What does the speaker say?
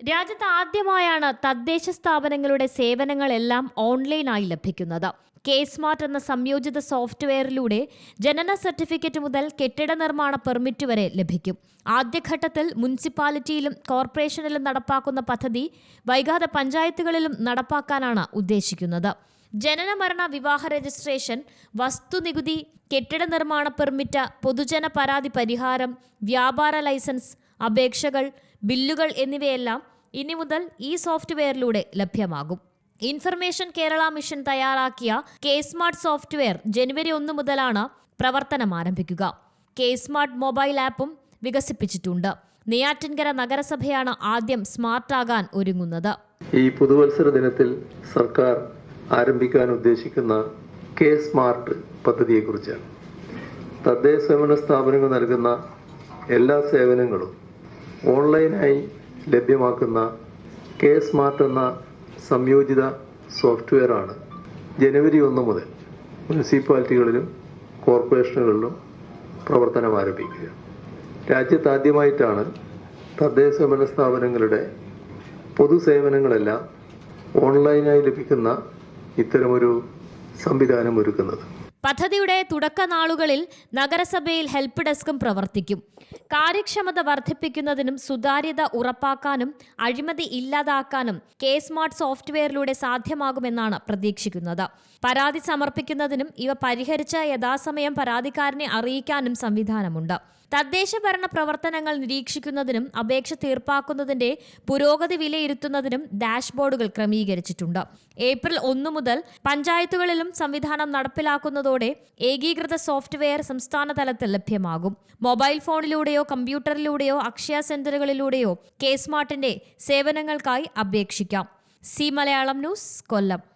രാജ്യത്ത് ആദ്യമായാണ് തദ്ദേശ സ്ഥാപനങ്ങളുടെ സേവനങ്ങളെല്ലാം ഓൺലൈനായി ലഭിക്കുന്നത്. കെ സ്മാർട്ട് എന്ന സംയോജിത സോഫ്റ്റ്വെയറിലൂടെ ജനന സർട്ടിഫിക്കറ്റ് മുതൽ കെട്ടിട നിർമ്മാണ പെർമിറ്റ് വരെ ലഭിക്കും. ആദ്യഘട്ടത്തിൽ മുനിസിപ്പാലിറ്റിയിലും കോർപ്പറേഷനിലും നടപ്പാക്കുന്ന പദ്ധതി വൈകാതെ പഞ്ചായത്തുകളിലും നടപ്പാക്കാനാണ് ഉദ്ദേശിക്കുന്നത്. ജനന മരണ വിവാഹ രജിസ്ട്രേഷൻ വസ്തുനികുതി കെട്ടിട നിർമ്മാണ പെർമിറ്റ് പൊതുജന പരാതി പരിഹാരം വ്യാപാര ലൈസൻസ് അപേക്ഷകൾ ബില്ലുകൾ എന്നിവയെല്ലാം ഇനി മുതൽ ഈ സോഫ്റ്റ്വെയറിലൂടെ ലഭ്യമാകും. ഇൻഫർമേഷൻ കേരള മിഷൻ തയ്യാറാക്കിയ കെ സ്മാർട്ട് സോഫ്റ്റ്വെയർ ജനുവരി ഒന്ന് മുതലാണ് പ്രവർത്തനം ആരംഭിക്കുക. കെ സ്മാർട്ട് മൊബൈൽ ആപ്പും വികസിപ്പിച്ചിട്ടുണ്ട്. നെയ്യാറ്റിൻകര നഗരസഭയാണ് ആദ്യം സ്മാർട്ടാകാൻ ഒരുങ്ങുന്നത്. ഈ പുതുവത്സര ദിനത്തിൽ സർക്കാർ ആരംഭിക്കാൻ ഉദ്ദേശിക്കുന്ന കെ സ്മാർട്ട് പദ്ധതിയെക്കുറിച്ചാണ്. തദ്ദേശ സേവന സ്ഥാപനങ്ങൾ നൽകുന്ന എല്ലാ സേവനങ്ങളും ഓൺലൈനായി ലഭ്യമാക്കുന്ന കെ സ്മാർട്ട് എന്ന സംയോജിത സോഫ്റ്റ്വെയറാണ്. ജനുവരി ഒന്ന് മുതൽ മുനിസിപ്പാലിറ്റികളിലും കോർപ്പറേഷനുകളിലും പ്രവർത്തനം ആരംഭിക്കുക. രാജ്യത്താദ്യമായിട്ടാണ് തദ്ദേശ ഭരണ സ്ഥാപനങ്ങളുടെ പൊതുസേവനങ്ങളെല്ലാം ഓൺലൈനായി ലഭിക്കുന്ന ഇത്തരമൊരു സംവിധാനം ഒരുക്കുന്നത്. പദ്ധതിയുടെ തുടക്ക നാളുകളിൽ നഗരസഭയിൽ ഹെൽപ്പ് ഡെസ്കും പ്രവർത്തിക്കും. കാര്യക്ഷമത വർദ്ധിപ്പിക്കുന്നതിനും സുതാര്യത ഉറപ്പാക്കാനും അഴിമതി ഇല്ലാതാക്കാനും കെ സ്മാർട്ട് സോഫ്റ്റ്വെയറിലൂടെ സാധ്യമാകുമെന്നാണ് പ്രതീക്ഷിക്കുന്നത്. പരാതി സമർപ്പിക്കുന്നതിനും ഇവ പരിഹരിച്ച യഥാസമയം പരാതിക്കാരനെ അറിയിക്കാനും സംവിധാനമുണ്ട്. തദ്ദേശ ഭരണ പ്രവർത്തനങ്ങൾ നിരീക്ഷിക്കുന്നതിനും അപേക്ഷ തീർപ്പാക്കുന്നതിന്റെ പുരോഗതി വിലയിരുത്തുന്നതിനും ഡാഷ്ബോർഡുകൾ ക്രമീകരിച്ചിട്ടുണ്ട്. ഏപ്രിൽ ഒന്ന് മുതൽ പഞ്ചായത്തുകളിലും സംവിധാനം നടപ്പിലാക്കുന്നതോടെ ഏകീകൃത സോഫ്റ്റ്വെയർ സംസ്ഥാന തലത്തിൽ ലഭ്യമാകും. മൊബൈൽ ഫോണിലൂടെയോ കമ്പ്യൂട്ടറിലൂടെയോ അക്ഷയ സെന്ററുകളിലൂടെയോ കെ സ്മാർട്ടിന്റെ സേവനങ്ങൾക്കായി അപേക്ഷിക്കാം. C Malayalam news Kollam.